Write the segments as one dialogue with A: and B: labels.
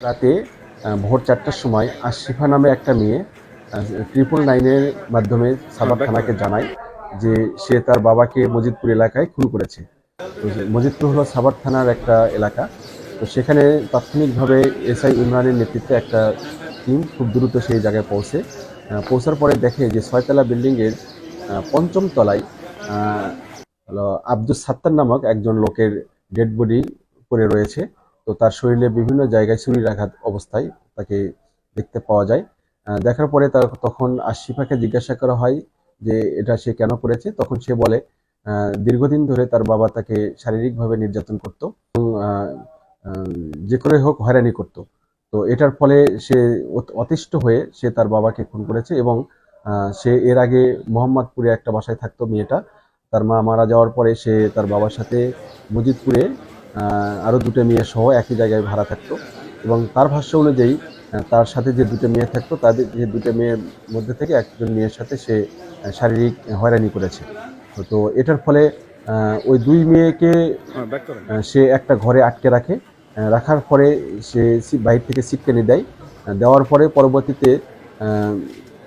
A: রাতে ভোর চারটার সময় আশিফা নামে একটা মেয়ে ট্রিপল নাইনের মাধ্যমে সাভার থানাকে জানায় যে সে তার বাবাকে মজিদপুর এলাকায় খুন করেছে। মজিদপুর হলো সাবার থানার একটা এলাকা। তো সেখানে তাৎক্ষণিকভাবে এসআই ইমরানের নেতৃত্বে একটা টিম খুব দ্রুত সেই জায়গায় পৌঁছে। পৌঁছার পরে দেখে যে ছয়তলা বিল্ডিংয়ের পঞ্চম তলায় হলো আব্দুল সাত্তার নামক একজন লোকের ডেড বডি পড়ে রয়েছে। তো তার শরীরে বিভিন্ন জায়গায় ছুরির আঘাত অবস্থায় তাকে দেখতে পাওয়া যায়। দেখার পরে তার তখন আশিফাকে জিজ্ঞাসা করা হয় যে এটা সে কেন করেছে? তখন সে বলে দীর্ঘদিন ধরে তার বাবা তাকে শারীরিকভাবে নির্যাতন করত এবং যে করে হোক হয়রানি করত। তো এটার ফলে সে অত- অতিষ্ঠ হয়ে সে তার বাবাকে খুন করেছে এবং সে এর আগে মোহাম্মদপুরে একটা বাসায় থাকতো মেয়েটা। তার মা মারা যাওয়ার পরে সে তার বাবার সাথে মজিদপুরে আহ, আরও দুটো মেয়ে সহ একই জায়গায় ভাড়া থাকতো। এবং তার ভাষ্য অনুযায়ী তার সাথে যে দুটো মেয়ে থাকতো তাদের যে দুটো মেয়ের মধ্যে থেকে একজন মেয়ের সাথে সে শারীরিক হয়রানি করেছে। তো- এটার ফলে ওই দুই মেয়েকে সে একটা ঘরে আটকে রাখে। রাখার পরে সে বাইরে থেকে সিটকেনি দেয়। দেওয়ার পরে পরবর্তীতে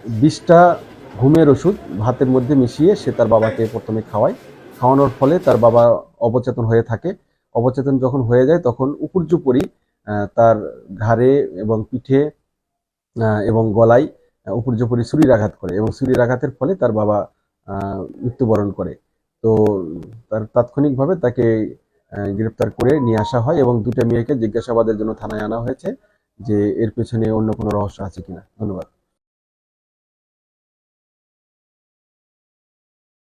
A: বিষটা ঘুমের ওষুধ ভাতের মধ্যে মিশিয়ে সে তার বাবাকে প্রথমে খাওয়ায়। খাওয়ানোর ফলে তার বাবা অবচেতন হয়ে থাকে। অবচেতন যখন হয়ে যায়, তখন উপর্যুপরি তার ঘাড়ে এবং পিঠে এবং গলায় উপর্যুপরি ছুরির আঘাত করে এবং ছুরির আঘাতের ফলে তার বাবা মৃত্যুবরণ করে। তো তার তাৎক্ষণিকভাবে তাকে গ্রেপ্তার করে নিয়ে আসা হয় এবং দুটো মেয়েকে জিজ্ঞাসাবাদের জন্য থানায় আনা হয়েছে যে এর পেছনে অন্য কোনো রহস্য আছে কিনা। ধন্যবাদ।